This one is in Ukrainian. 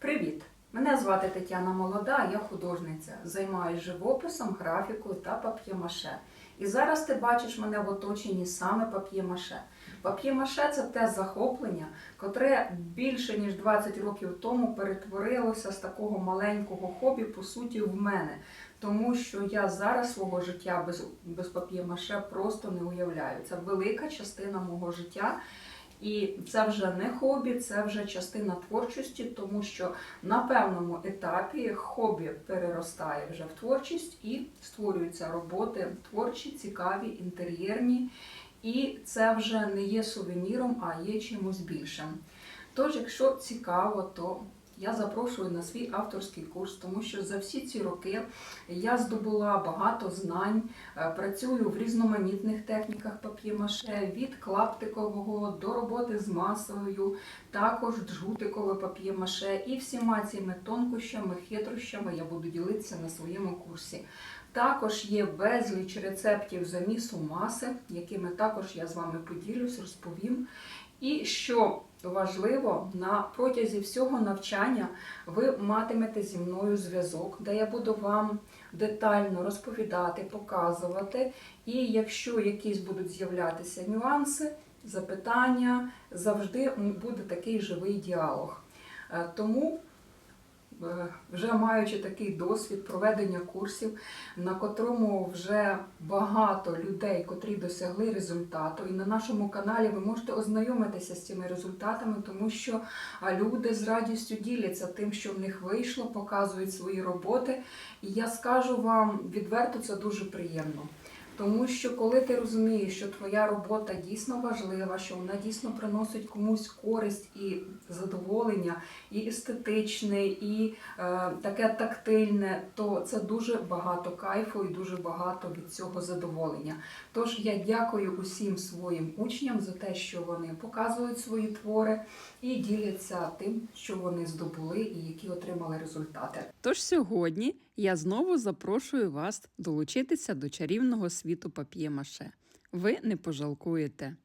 Привіт! Мене звати Тетяна Молода, я художниця. Займаюся живописом, графікою та пап'ємаше. І зараз ти бачиш мене в оточенні саме пап'ємаше. Пап'ємаше це те захоплення, котре більше ніж 20 років тому перетворилося з такого маленького хобі, по суті, в мене. Тому що я зараз свого життя без, без пап'ємаше просто не уявляю. Це велика частина мого життя. І це вже не хобі, це вже частина творчості, тому що на певному етапі хобі переростає вже в творчість і створюються роботи творчі, цікаві, інтер'єрні. І це вже не є сувеніром, а є чимось більшим. Тож, якщо цікаво, то я запрошую на свій авторський курс, тому що за всі ці роки я здобула багато знань, е, працюю в різноманітних техніках пап'ємаше, від клаптикового до роботи з масою, також джгутикове пап'ємаше. І всіма цими тонкощами, хитрощами я буду ділитися на своєму курсі. Також є безліч рецептів замісу маси, якими також я з вами поділюсь, розповім. І що важливо, на протязі всього навчання ви матимете зі мною зв'язок, де я буду вам детально розповідати, показувати. І якщо якісь будуть з'являтися нюанси, запитання, завжди буде такий живий діалог. Е, Тому вже маючи такий досвід проведення курсів, на котрому вже багато людей, котрі досягли результату, і на нашому каналі ви можете ознайомитися з цими результатами, тому що люди з радістю діляться тим, що в них вийшло, показують свої роботи. І я скажу вам відверто, це дуже приємно. Тому що коли ти розумієш, що твоя робота дійсно важлива, що вона дійсно приносить комусь користь і задоволення, і естетичне, і е, таке тактильне, то це дуже багато кайфу і дуже багато від цього задоволення. Тож я дякую усім своїм учням за те, що вони показують свої твори і діляться тим, що вони здобули і які отримали результати. Тож сьогодні я знову запрошую вас долучитися до чарівного світу пап'є-маше. Ви не пожалкуєте.